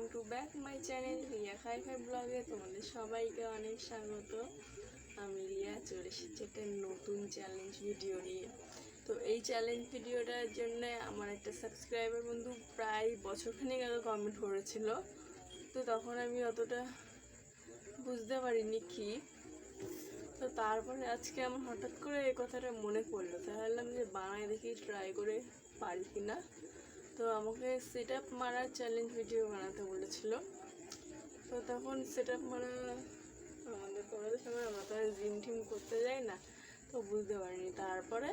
Welcome to back my channel Riya খাই খাই ব্লগে তোমাদের সবাইকে অনেক স্বাগত। আমি রিয়া, চলে এসেছি একটা নতুন চ্যালেঞ্জ ভিডিও নিয়ে। তো এই চ্যালেঞ্জ ভিডিওটার জন্য আমার একটা সাবস্ক্রাইবার বন্ধু প্রায় বছরখানেক আগে কমেন্ট করেছিল। তো তখন আমি অতটা বুঝতে পারিনি কি। তো তারপরে আজকে আমার হঠাৎ করে এই কথাটা মনে পড়ল। তাহলে আমি যে বানায় দেখি ট্রাই করে পারি কি না তো আমাকে সেট আপ মারার চ্যালেঞ্জ ভিডিও বানাতে বলেছিল। তো তখন সেট আপ মারা আমাদের করার সময় আমরা তো জিম টিম করতে যাই না, তো বুঝতে পারিনি। তারপরে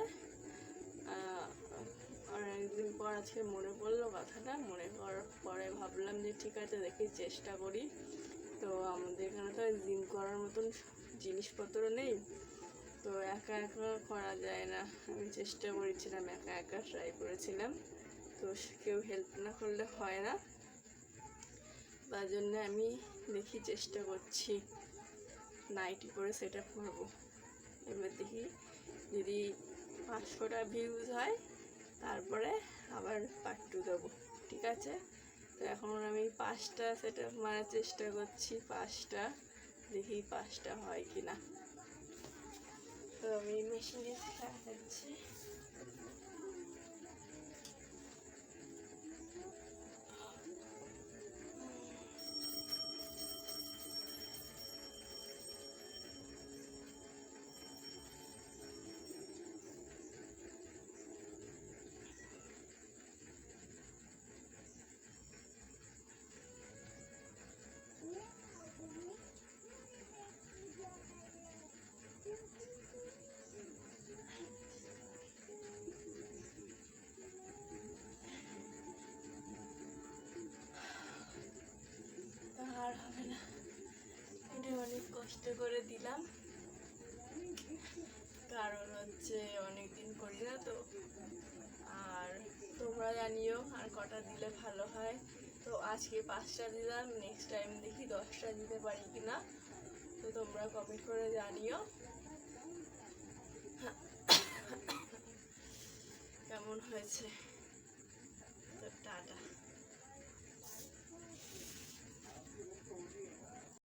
অনেকদিন পর আজকে মনে পড়ল কথাটা, মনে করার পরে ভাবলাম যে ঠিক আছে, দেখি চেষ্টা করি। তো আমাদের এখানে তো জিম করার মতন জিনিসপত্র নেই। তো একা একা করা যায় না। আমি চেষ্টা করেছিলাম, একা একা ট্রাই করেছিলাম। তো কেউ হেল্প না করলে হয় না। তার জন্য আমি দেখি চেষ্টা করছি নাইটি করে সেট আপ করব। এবার দেখি যদি পাঁচশোটা ভিউজ হয়, তারপরে আবার পার্ট টু দেবো, ঠিক আছে? তো এখন আমি পাঁচটা সেট আপ মারার চেষ্টা করছি, পাঁচটা, দেখি পাঁচটা হয় কি না তো আমি মেশিনে দেখাচ্ছি অনেক কষ্ট করে দিলাম। কারণ হচ্ছে অনেক দিন করি না তো। আর তোমরা জানিও আর কটা দিলে ভালো হয়। তো আজকে পাঁচটা দিলাম নেক্সট টাইম দেখি দশটা দিতে পারি কি না তো তোমরা কমেন্ট করে জানিও। কেমন হয়েছে?